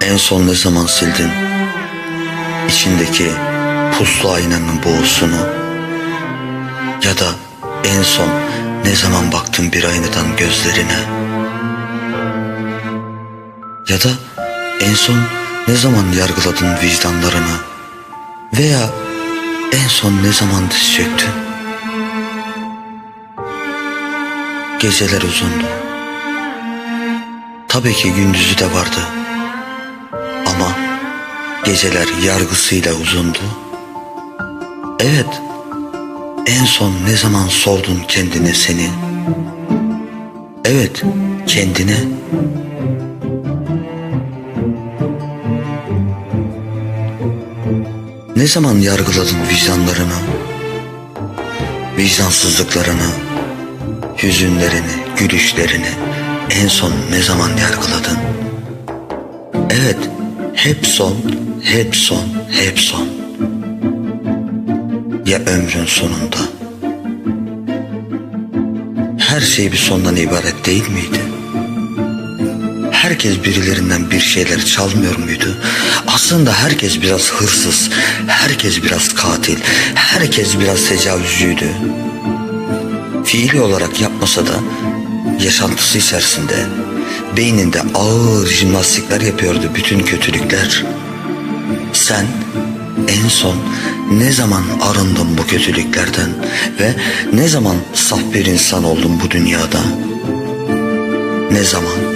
En son ne zaman sildin içindeki puslu aynanın boğusunu ya da en son ne zaman baktın bir aynadan gözlerine ya da en son ne zaman yargıladın vicdanlarını veya en son ne zaman diz çöktün? Geceler uzundu. Tabii ki gündüzü de vardı. Ama geceler yargısıyla uzundu. Evet, en son ne zaman sordun kendine seni? Evet, kendine. Ne zaman yargıladın vicdanlarını? Vicdansızlıklarını, hüzünlerini, gülüşlerini en son ne zaman yargıladın? Evet, hep son, hep son, hep son. Ya ömrün sonunda? Her şey bir sondan ibaret değil miydi? Herkes birilerinden bir şeyler çalmıyor muydu? Aslında herkes biraz hırsız, herkes biraz katil, herkes biraz tecavüzcüydü. Fiili olarak yapmasa da yaşantısı içerisinde beyninde ağır jimnastikler yapıyordu bütün kötülükler. Sen en son ne zaman arındın bu kötülüklerden ve ne zaman saf bir insan oldun bu dünyada? Ne zaman?